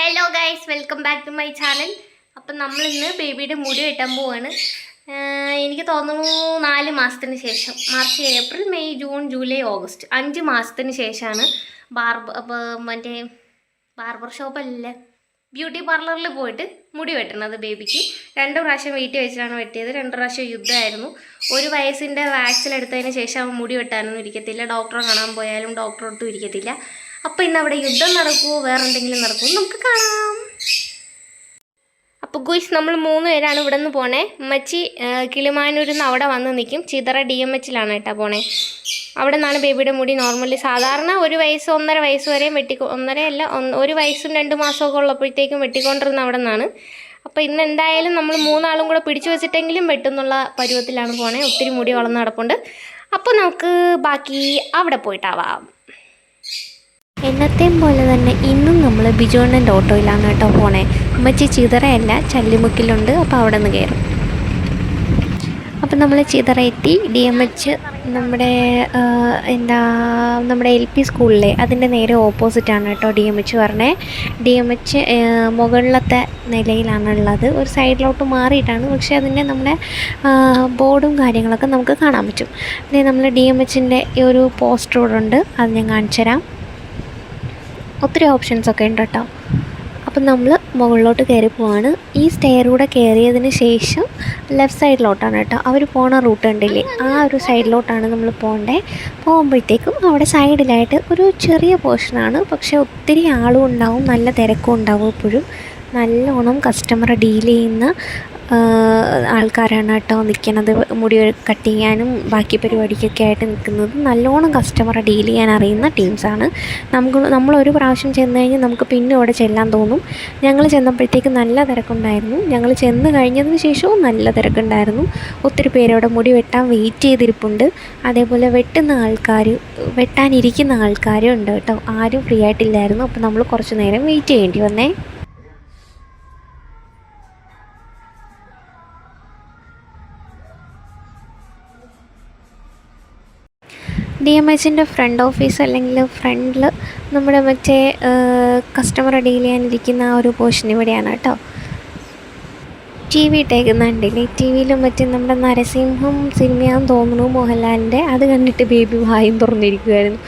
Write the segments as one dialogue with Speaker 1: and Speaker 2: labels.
Speaker 1: Hello guys welcome back to my channel അപ്പം നമ്മൾ ഇന്ന് ബേബിയുടെ മുടി വെട്ടാൻ പോവാണ്. എനിക്ക് തോന്നുന്നു നാല് മാസത്തിന് ശേഷം. March April May June July August. അഞ്ച് മാസത്തിന് ശേഷമാണ് അപ്പോൾ മറ്റേ ബാർബർ ഷോപ്പല്ലേ ബ്യൂട്ടി പാർലറിൽ പോയിട്ട് മുടി വെട്ടണത് ബേബിക്ക് രണ്ട് പ്രാവശ്യം വീട്ടിൽ വെച്ചിട്ടാണ് വെട്ടിയത്. രണ്ട് പ്രാവശ്യം യുദ്ധമായിരുന്നു. ഒരു വയസ്സിന്റെ വാക്സിൻ എടുത്തതിന് ശേഷം മുടി വെട്ടാനൊന്നും ഇരിക്കത്തില്ല. ഡോക്ടറെ കാണാൻ പോയാലും ഡോക്ടറെ അടുത്തും ഇരിക്കത്തില്ല. അപ്പോൾ ഇന്ന് അവിടെ യുദ്ധം നടക്കുമോ വേറെ എന്തെങ്കിലും നടക്കുമോ നമുക്ക് കാണാം. അപ്പോൾ ഗുയ്സ് നമ്മൾ മൂന്ന് പേരാണ് ഇവിടെ നിന്ന് പോണേ. ഉമ്മച്ചി കിളിമാനൂരിൽ നിന്ന് അവിടെ വന്ന് നിൽക്കും ചിതറ ഡി എം എച്ചിലാണ് കേട്ടോ പോണേ. അവിടെ നിന്നാണ് ബേബിയുടെ മുടി നോർമലി സാധാരണ ഒരു വയസ്സ് ഒന്നര വയസ്സ് വരെയും വെട്ടി ഒന്നര അല്ല ഒരു വയസ്സും രണ്ട് മാസമൊക്കെ ഉള്ളപ്പോഴത്തേക്കും വെട്ടിക്കൊണ്ടിരുന്ന അവിടെ നിന്നാണ്. അപ്പോൾ ഇന്ന് എന്തായാലും നമ്മൾ മൂന്നാളും കൂടെ പിടിച്ചു വെച്ചിട്ടെങ്കിലും വെട്ടുന്നുള്ള പരുവത്തിലാണ് പോണേ. ഒത്തിരി മുടി വളർന്ന് കിടപ്പുണ്ട് അപ്പോൾ നമുക്ക് ബാക്കി അവിടെ പോയിട്ടാവാം. എന്നത്തെയും പോലെ തന്നെ ഇന്നും നമ്മൾ ബിജുണ്ണന്റെ ഓട്ടോയിലാണ് കേട്ടോ പോണേ. ഉമ്മച്ചി ചിതറയല്ല ചല്ലിമുക്കിലുണ്ട് അപ്പോൾ അവിടെ നിന്ന് കയറും. അപ്പം നമ്മൾ ചിതറ എത്തി ഡി എം എച്ച് നമ്മുടെ എന്താ നമ്മുടെ എൽ പി സ്കൂളിലെ അതിന്റെ നേരെ ഓപ്പോസിറ്റാണ് കേട്ടോ ഡി എം എച്ച് പറഞ്ഞേ. ഡി എം എച്ച് മുകളിലത്തെ നിലയിലാണ് ഉള്ളത് ഒരു സൈഡിലോട്ട് മാറിയിട്ടാണ് പക്ഷേ അതിന്റെ നമ്മുടെ ബോർഡും കാര്യങ്ങളൊക്കെ നമുക്ക് കാണാൻ പറ്റും. പിന്നെ നമ്മൾ ഡി എം എച്ചിന്റെ ഒരു പോസ്റ്റർ ഇവിടെ ഉണ്ട് അത് ഞാൻ കാണിച്ചു തരാം ഒത്തിരി ഓപ്ഷൻസ് ഒക്കെ ഉണ്ട് കേട്ടോ അപ്പം നമ്മൾ മുകളിലോട്ട് കയറി പോവാണ്. ഈ സ്റ്റെയറൂടെ കയറിയതിന് ശേഷം ലെഫ്റ്റ് സൈഡിലോട്ടാണ് കേട്ടോ അവർ പോണ റൂട്ട് ഉണ്ടില്ലേ ആ ഒരു സൈഡിലോട്ടാണ് നമ്മൾ പോകേണ്ടത് പോകുമ്പോഴത്തേക്കും അവിടെ സൈഡിലായിട്ട് ഒരു ചെറിയ പോർഷനാണ് പക്ഷേ ഒത്തിരി ആളും ഉണ്ടാവും നല്ല തിരക്കും ഉണ്ടാവും എപ്പോഴും. നല്ലോണം കസ്റ്റമറെ ഡീൽ ചെയ്യുന്ന ആൾക്കാരാണ് കേട്ടോ നിൽക്കുന്നത് മുടി കട്ട് ചെയ്യാനും ബാക്കി പരിപാടിക്കൊക്കെ ആയിട്ട് നിൽക്കുന്നത് നല്ലോണം കസ്റ്റമറെ ഡീൽ ചെയ്യാൻ അറിയുന്ന ടീംസാണ് നമുക്ക് നമ്മളൊരു പ്രാവശ്യം ചെന്ന് കഴിഞ്ഞാൽ നമുക്ക് പിന്നെ അവിടെ ചെല്ലാൻ തോന്നും. ഞങ്ങൾ ചെന്നപ്പോഴത്തേക്ക് നല്ല തിരക്കുണ്ടായിരുന്നു. ഞങ്ങൾ ചെന്ന് കഴിഞ്ഞതിന് ശേഷവും നല്ല തിരക്കുണ്ടായിരുന്നു. ഒത്തിരി പേരവിടെ മുടി വെട്ടാൻ വെയിറ്റ് ചെയ്തിരിപ്പുണ്ട്. അതേപോലെ വെട്ടുന്ന ആൾക്കാർ വെട്ടാനിരിക്കുന്ന ആൾക്കാരും ഉണ്ട് കേട്ടോ. ആരും ഫ്രീ ആയിട്ടില്ലായിരുന്നു. അപ്പോൾ നമ്മൾ കുറച്ച് നേരം വെയിറ്റ് ചെയ്യേണ്ടി വന്നേ. ഡി എം എച്ചിന്റെ ഫ്രണ്ട് ഓഫീസ് അല്ലെങ്കിൽ ഫ്രണ്ടിൽ നമ്മുടെ മറ്റേ കസ്റ്റമറെ ഡീൽ ചെയ്യാനിരിക്കുന്ന ആ ഒരു പോർഷൻ ഇവിടെയാണ് കേട്ടോ. ടി വി ഇട്ടേക്കുന്നുണ്ടല്ലേ ടി വിയിലും മറ്റും നമ്മുടെ നരസിംഹം സിനിമയാന്ന് തോന്നുന്നു മോഹൻലാലിന്റെ. അത് കണ്ടിട്ട് ബേബി വായും തുറന്നിരിക്കുമായിരുന്നു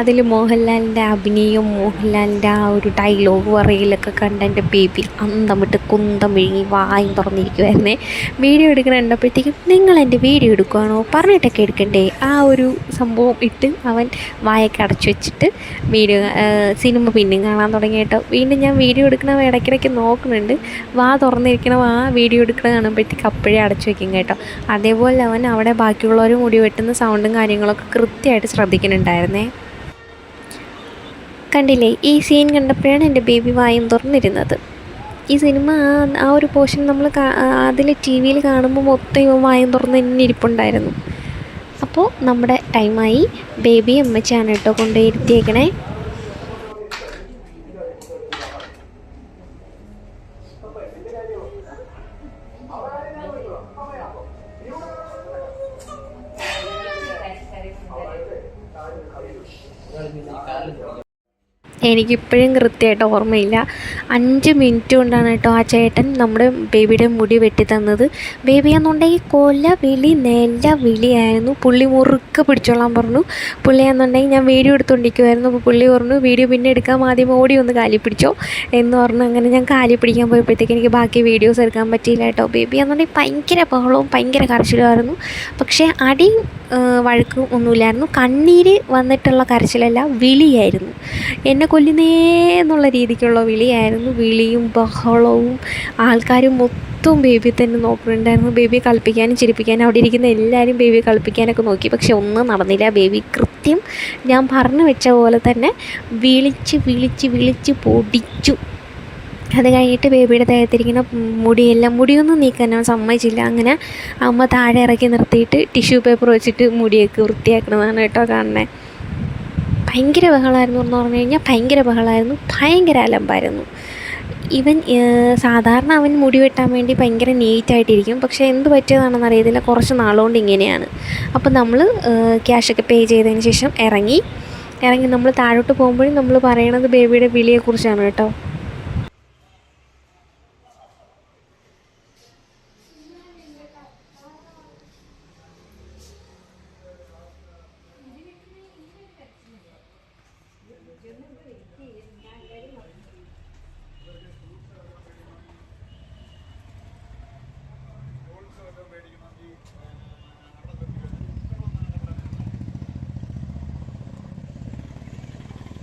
Speaker 1: അതിൽ മോഹൻലാലിന്റെ അഭിനയം മോഹൻലാലിന്റെ ആ ഒരു ഡയലോഗ് പറയലൊക്കെ കണ്ട് എന്റെ ബേബി അന്തം വിട്ട് കുന്തം വിഴുങ്ങി വായും തുറന്നിരിക്കുമായിരുന്നേ വീഡിയോ എടുക്കണ കണ്ടപ്പോഴത്തേക്കും നിങ്ങൾ എന്റെ വീഡിയോ എടുക്കുകയാണോ പറഞ്ഞിട്ടൊക്കെ എടുക്കണ്ടേ? ആ ഒരു സംഭവം ഇട്ട് അവൻ വായൊക്കെ അടച്ചു വെച്ചിട്ട് വീഡിയോ സിനിമ പിന്നെയും കാണാൻ തുടങ്ങി കേട്ടോ വീണ്ടും ഞാൻ വീഡിയോ എടുക്കണ ഇടയ്ക്കിടയ്ക്ക് നോക്കുന്നുണ്ട്. വാ തുറന്നിരിക്കണം ആ എടുക്കണ കാണുമ്പോഴത്തേക്ക് അപ്പോഴേ അടച്ചു വെക്കും കേട്ടോ. അതേപോലെ അവൻ അവിടെ ബാക്കിയുള്ളവർ മുടി വെട്ടുന്ന സൗണ്ടും കാര്യങ്ങളൊക്കെ കൃത്യമായിട്ട് ശ്രദ്ധിക്കുന്നുണ്ടായിരുന്നേ. കണ്ടില്ലേ ഈ സീൻ കണ്ടപ്പോഴാണ് എന്റെ ബേബി വായും തുറന്നിരുന്നത്. ഈ സിനിമ ആ ആ ഒരു പോർഷൻ നമ്മൾ അതിൽ ടി വിയിൽ കാണുമ്പോൾ മൊത്തം ഇവ വായും തുറന്ന് തന്നെ ഇരിപ്പുണ്ടായിരുന്നു. അപ്പോൾ നമ്മുടെ ടൈമായി ബേബി അമ്മച്ചാണ് കേട്ടോ കൊണ്ടുപോയി ഇരുത്തിയേക്കണേ. Gracias. എനിക്കിപ്പോഴും കൃത്യമായിട്ട് ഓർമ്മയില്ല. അഞ്ച് മിനിറ്റ് കൊണ്ടാണ് കേട്ടോ ആ ചേട്ടൻ നമ്മുടെ ബേബിയുടെ മുടി വെട്ടി തന്നത്. ബേബി എന്നുണ്ടെങ്കിൽ കൊല വിളി നെല്ല വിളിയായിരുന്നു പുള്ളി മുറുക്ക് പിടിച്ചോളാൻ പറഞ്ഞു. പുള്ളി എന്നുണ്ടെങ്കിൽ ഞാൻ വീഡിയോ എടുത്തുകൊണ്ടിരിക്കുമായിരുന്നു അപ്പോൾ പുള്ളി പറഞ്ഞു വീഡിയോ പിന്നെ എടുക്കാൻ ആദ്യം ഓടി ഒന്ന് കാലി പിടിച്ചോ. എന്ന് പറഞ്ഞു അങ്ങനെ ഞാൻ കാലി പിടിക്കാൻ പോയപ്പോഴത്തേക്ക് എനിക്ക് ബാക്കി വീഡിയോസ് എടുക്കാൻ പറ്റിയില്ല കേട്ടോ. ബേബി എന്നുണ്ടെങ്കിൽ ഭയങ്കര ബഹളവും ഭയങ്കര കരച്ചിലുമായിരുന്നു. പക്ഷേ അടിയും വഴക്കും ഒന്നുമില്ലായിരുന്നു. കണ്ണീര് വന്നിട്ടുള്ള കരച്ചിലല്ല വിളിയായിരുന്നു. എന്നെ കൊല്ലുന്നേ എന്നുള്ള രീതിക്കുള്ള വിളിയായിരുന്നു. വിളിയും ബഹളവും ആൾക്കാരും മൊത്തം ബേബി തന്നെ നോക്കുന്നുണ്ടായിരുന്നു. ബേബിയെ കളിപ്പിക്കാനും ചിരിപ്പിക്കാനും അവിടെ ഇരിക്കുന്ന എല്ലാവരും ബേബിയെ കളിപ്പിക്കാനൊക്കെ നോക്കി. പക്ഷെ ഒന്നും നടന്നില്ല. ബേബി കൃത്യം ഞാൻ പറഞ്ഞു വെച്ച പോലെ തന്നെ വിളിച്ച് വിളിച്ച് വിളിച്ച് പൊടിച്ചു. അത് കഴിഞ്ഞിട്ട് ബേബിയുടെ ദേഹത്തിരിക്കുന്ന മുടിയെല്ലാം മുടിയൊന്നും നീക്കാൻ അവൻ സമ്മതിച്ചില്ല. അങ്ങനെ അമ്മ താഴെ ഇറക്കി നിർത്തിയിട്ട് ടിഷ്യൂ പേപ്പർ വെച്ചിട്ട് മുടിയൊക്കെ വൃത്തിയാക്കണതാണ് കേട്ടോ കാണുന്നത് ഭയങ്കര ബഹളമായിരുന്നു എന്ന് പറഞ്ഞു കഴിഞ്ഞാൽ ഭയങ്കര ബഹളമായിരുന്നു ഭയങ്കര അലമ്പായിരുന്നു. ഇവൻ സാധാരണ അവൻ മുടി വെട്ടാൻ വേണ്ടി ഭയങ്കര നീറ്റായിട്ടിരിക്കും പക്ഷേ എന്ത് പറ്റിയതാണെന്ന് അറിയത്തില്ല. കുറച്ച് നാളുകൊണ്ട് ഇങ്ങനെയാണ്. അപ്പോൾ നമ്മൾ ക്യാഷൊക്കെ പേ ചെയ്തതിന് ശേഷം ഇറങ്ങി. ഇറങ്ങി നമ്മൾ താഴോട്ട് പോകുമ്പോഴും നമ്മൾ പറയണത് ബേബിയുടെ വിളിയെക്കുറിച്ചാണ് കേട്ടോ.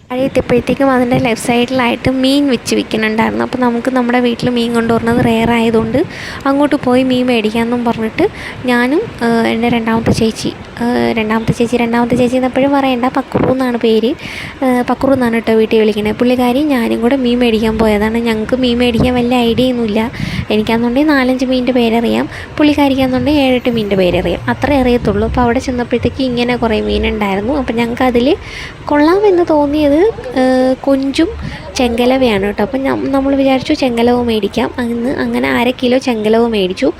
Speaker 1: താഴെ എത്തിയപ്പോഴത്തേക്കും അതിന്റെ ലെഫ്റ്റ് സൈഡിലായിട്ട് മീൻ വെച്ച് വിൽക്കുന്നുണ്ടായിരുന്നു അപ്പോൾ നമുക്ക് നമ്മുടെ വീട്ടിൽ മീൻ കൊണ്ടുവരുന്നത് റെയർ ആയതുകൊണ്ട് അങ്ങോട്ട് പോയി മീൻ മേടിക്കാമെന്നും പറഞ്ഞിട്ട് ഞാനും എന്റെ രണ്ടാമത്തെ ചേച്ചി രണ്ടാമത്തെ ചേച്ചി രണ്ടാമത്തെ ചേച്ചി എന്നപ്പോഴും പറയണ്ട പക്രു എന്നാണ് പേര്. പക്കുറു എന്നാണ് കേട്ടോ വീട്ടിൽ വിളിക്കുന്നത്. പുള്ളിക്കാരി ഞാനും കൂടെ മീൻ മേടിക്കാൻ പോയതാണ്. ഞങ്ങൾക്ക് മീൻ മേടിക്കാൻ വലിയ ഐഡിയ ഒന്നുമില്ല. എനിക്കാണെന്നുണ്ടെങ്കിൽ നാലഞ്ച് മീനിന്റെ പേരറിയാം. പുള്ളിക്കാരിക്കാണെന്നുണ്ടെങ്കിൽ ഏഴെട്ട് മീനിന്റെ പേരറിയാം. അത്രേ അറിയത്തുള്ളൂ. അപ്പോൾ അവിടെ ചെന്നപ്പോഴത്തേക്ക് ഇങ്ങനെ കുറേ മീനുണ്ടായിരുന്നു. അപ്പോൾ ഞങ്ങൾക്ക് അതിൽ കൊള്ളാമെന്ന് തോന്നിയത് കൊഞ്ചും ചെങ്കലവയാണ് കേട്ടോ. അപ്പം നമ്മൾ വിചാരിച്ചു ചെങ്കലവ് മേടിക്കാം. അന്ന് അങ്ങനെ അര കിലോ ചെങ്കലവ് മേടിച്ചു.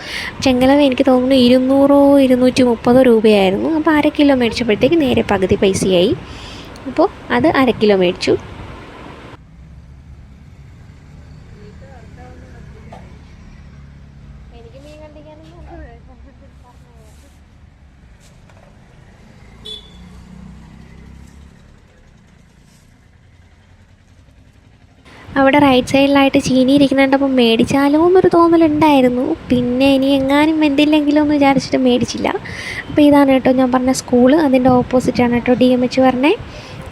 Speaker 1: ചെങ്കലവ് എനിക്ക് തോന്നുന്നു ഇരുന്നൂറോ ഇരുന്നൂറ്റി മുപ്പതോ രൂപയായിരുന്നു. അപ്പോൾ അര കിലോ മേടിച്ചപ്പോഴത്തേക്ക് നേരെ പകുതി പൈസയായി. അപ്പോൾ അത് അര കിലോ മേടിച്ചു. എനിക്ക് മീൻ കണ്ടിക്കാനൊന്നും അവിടെ റൈറ്റ് സൈഡിലായിട്ട് ചീനി ഇരിക്കുന്നുണ്ടപ്പോൾ മേടിച്ചാലോ എന്നൊരു തോന്നലുണ്ടായിരുന്നു. പിന്നെ ഇനി എങ്ങാനും എന്തില്ലെങ്കിലും എന്ന് വിചാരിച്ചിട്ട് മേടിച്ചില്ല. അപ്പോൾ ഇതാണ് കേട്ടോ ഞാൻ പറഞ്ഞ സ്കൂൾ അതിന്റെ ഓപ്പോസിറ്റാണ് കേട്ടോ ഡി എം എച്ച് പറഞ്ഞേ.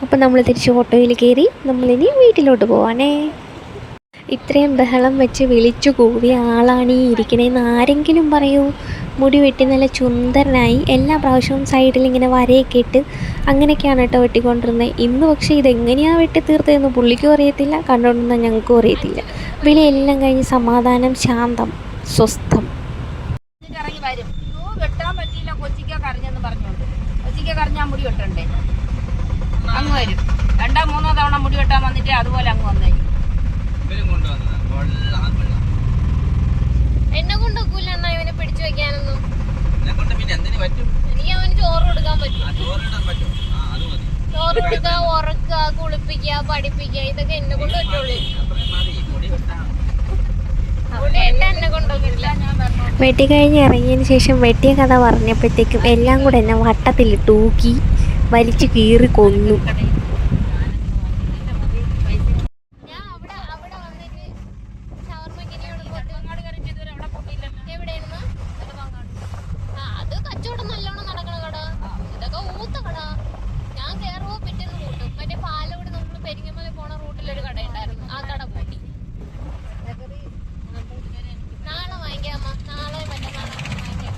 Speaker 1: അപ്പോൾ നമ്മൾ തിരിച്ച് ഓട്ടോയിൽ കയറി. നമ്മളിനി വീട്ടിലോട്ട് പോവാനേ ഇത്രയും ബഹളം വെച്ച് വിളിച്ചു കൂവിയ ആളാണ് ഈ ഇരിക്കണേന്ന് ആരെങ്കിലും പറയൂ. മുടി വെട്ടി നല്ല ചുന്ദരനായി എല്ലാ പ്രാവശ്യവും സൈഡിൽ ഇങ്ങനെ വരയൊക്കെ ഇട്ട് അങ്ങനെയൊക്കെയാണ് കേട്ടോ വെട്ടിക്കൊണ്ടിരുന്നത് ഇന്ന് പക്ഷേ ഇതെങ്ങനെയാണ് വെട്ടി തീർത്തതെന്ന് പുള്ളിക്കും അറിയത്തില്ല കണ്ടുകൊണ്ടിരുന്ന ഞങ്ങൾക്കും അറിയത്തില്ല. വിളിയെല്ലാം കഴിഞ്ഞ് സമാധാനം ശാന്തം സ്വസ്ഥം.
Speaker 2: വരും. വെട്ടാൻ മുടി വെട്ടണ്ടേ? അങ്ങ് വരും. രണ്ടോ മൂന്നോ തവണ മുടി വെട്ടാൻ വന്നിട്ട് അതുപോലെ അങ്ങ് വന്നേ
Speaker 3: എന്നെ കൊണ്ടൊക്കൂല അണ്ണാ ഇവനെ പിടിച്ചു വെക്കാനൊന്നും? എനിക്ക് അവന് ചോറ് കൊടുക്കാൻ പറ്റും.
Speaker 4: ആ ചോറിടാൻ ആ, അത് മതി.
Speaker 3: ചോറ് കൊടുക്കുക ഉറക്കുക കുളിപ്പിക്കുക പഠിപ്പിക്കുക ഇതൊക്കെ എന്നെ കൊണ്ട് പറ്റുള്ളൂ. എന്നെ
Speaker 1: വെട്ടി കഴിഞ്ഞ് ഇറങ്ങിയതിന് ശേഷം വെട്ടിയ കഥ പറഞ്ഞപ്പോഴത്തേക്കും എല്ലാം കൂടെ എന്നെ വട്ടത്തിൽ തൂക്കി വലിച്ചു കീറി കൊന്നു
Speaker 3: ഞാൻ അവിടെ അവിടെ വന്നിട്ട് ഷവർമ്മയ്ക്ക് ഇനി ഇവിടെ പോയിട്ട് എവിടെയായിരുന്നു ആ അത് കച്ചവടം നല്ലോണം നടക്കണ കട ഇതൊക്കെ ഊത്ത കട ഞാൻ കയറുമ്പോ പിറ്റേന്ന് കൂട്ടും മറ്റേ പാലോട് നമ്മൾ പെരിങ്ങമല പോണ റൂട്ടിലൊരു കട ഉണ്ടായിരുന്നു ആ കട പൂട്ടി നാളെ വാങ്ങിക്കാമ്മ നാളെ മറ്റന്നാളെ വാങ്ങിക്കാൻ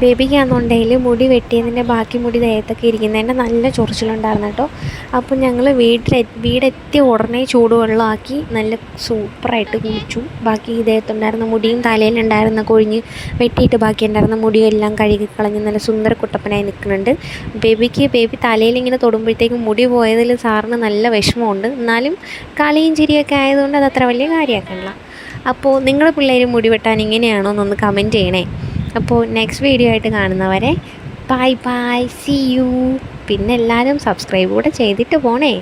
Speaker 1: ബേബിക്കാണെന്നുണ്ടെങ്കിൽ മുടി വെട്ടിയതിന്റെ ബാക്കി മുടി ദേഹത്തൊക്കെ ഇരിക്കുന്നതിന്റെ നല്ല ചൊറിച്ചിലുണ്ടായിരുന്നു കേട്ടോ. അപ്പോൾ ഞങ്ങൾ വീട്ടിലെ വീടെത്തിയ ഉടനെ ചൂടുവെള്ളമാക്കി നല്ല സൂപ്പറായിട്ട് കുളിച്ചു ബാക്കി ദേഹത്തുണ്ടായിരുന്ന മുടിയും തലയിലുണ്ടായിരുന്ന കൊഴിഞ്ഞ് വെട്ടിയിട്ട് ബാക്കി ഉണ്ടായിരുന്ന മുടിയും എല്ലാം കഴുകി കളഞ്ഞ് നല്ല സുന്ദര കുട്ടപ്പനായി നിൽക്കുന്നുണ്ട്. ബേബിക്ക് ബേബി തലയിൽ ഇങ്ങനെ തൊടുമ്പോഴത്തേക്കും മുടി പോയതിൽ സാറിന് നല്ല വിഷമമുണ്ട്. എന്നാലും കളിയും ചിരിയൊക്കെ ആയതുകൊണ്ട് അത് അത്ര വലിയ കാര്യമാക്കണ്ട. അപ്പോൾ നിങ്ങളുടെ പിള്ളേർ മുടി വെട്ടാൻ ഇങ്ങനെയാണോ എന്നൊന്ന് കമന്റ് ചെയ്യണേ. അപ്പോൾ നെക്സ്റ്റ് വീഡിയോ ആയിട്ട് കാണുന്നവരെ ബൈ ബൈ സി യു പിന്നെ എല്ലാവരും സബ്സ്ക്രൈബ് കൂടെ ചെയ്തിട്ട് പോണേ.